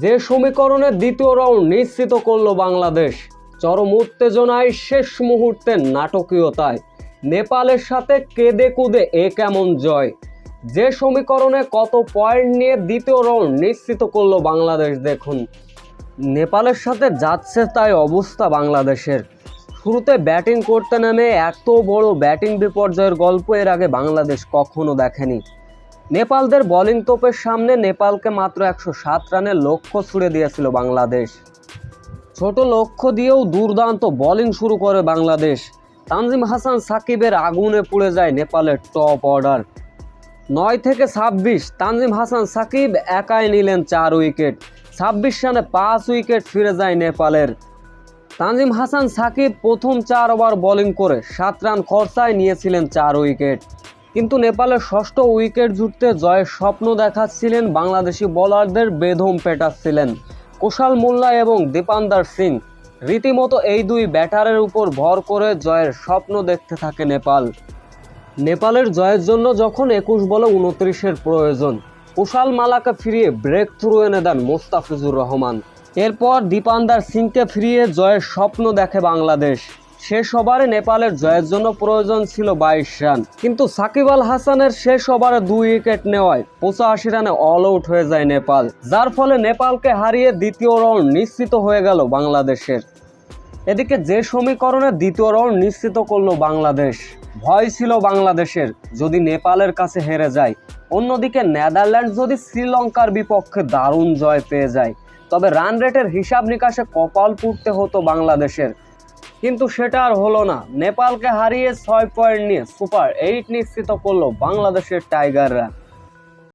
যে সমীকরণে দ্বিতীয় রাউন্ড নিশ্চিত করল বাংলাদেশ, চরম উত্তেজনায় শেষ মুহূর্তে নাটকীয়তায়। নেপালের সাথে কেঁদে কুদে এ কেমন জয়? যে সমীকরণে কত পয়েন্ট নিয়ে দ্বিতীয় রাউন্ড নিশ্চিত করল বাংলাদেশ দেখুন। নেপালের সাথে যাচ্ছে তাই অবস্থা বাংলাদেশের। শুরুতে ব্যাটিং করতে নেমে এত বড় ব্যাটিং বিপর্যয়ের গল্প এর আগে বাংলাদেশ কখনো দেখেনি। নেপালদের বোলিং তোপের সামনে নেপালকে মাত্র একশো সাত রানের লক্ষ্য ছুড়ে দিয়েছিল বাংলাদেশ। ছোট লক্ষ্য দিয়েও দুর্দান্ত বোলিং শুরু করে বাংলাদেশ। তানজিম হাসান সাকিবের আগুনে পুড়ে যায় নেপালের টপ অর্ডার নয় থেকে ছাব্বিশ, তানজিম হাসান সাকিব একাই নিলেন চার উইকেট। ছাব্বিশ রানে পাঁচ উইকেট ফিরে যায় নেপালের। তানজিম হাসান সাকিব প্রথম চার ওভার বোলিং করে সাত রান খরচায় নিয়েছিলেন চার উইকেট। কিন্তু নেপালের ষষ্ঠ উইকেট জুটতে জয়ের স্বপ্ন দেখাচ্ছিলেন বাংলাদেশি বোলারদের বেদম পেটাচ্ছিলেন কুশাল মোল্লা এবং দীপান্দার সিং। রীতিমতো এই দুই ব্যাটারের উপর ভর করে জয়ের স্বপ্ন দেখতে থাকে নেপাল। নেপালের জয়ের জন্য যখন একুশ বলে উনত্রিশের প্রয়োজন, কুশাল মালাকে ফিরিয়ে ব্রেক থ্রু এনে দেন মোস্তাফিজুর রহমান। এরপর দীপান্দার সিংকে ফিরিয়ে জয়ের স্বপ্ন দেখে বাংলাদেশ। শেষ ওভারে নেপালের জয়ের জন্য প্রয়োজন ছিল বাইশ রান। কিন্তু সাকিব আল হাসানের শেষ ওভারে দুই উইকেট নেওয়ায় পঁচাশি রানে অল আউট হয়ে যায় নেপাল, যার ফলে নেপালকে হারিয়ে দ্বিতীয় রাউন্ড নিশ্চিত হয়ে গেল বাংলাদেশের। এদিকে যে সমীকরণে দ্বিতীয় রাউন্ড নিশ্চিত করল বাংলাদেশ, ভয় ছিল বাংলাদেশের যদি নেপালের কাছে হেরে যায়। অন্যদিকে নেদারল্যান্ড যদি শ্রীলঙ্কার বিপক্ষে দারুণ জয় পেয়ে যায়, তবে রান রেটের হিসাব নিকাশে কপাল পুড়তে হতো বাংলাদেশের। কিন্তু সেটা আর হলো না। নেপালকে হারিয়ে ছয় পয়েন্ট নিয়ে সুপার এইট নিশ্চিত করল বাংলাদেশের টাইগাররা।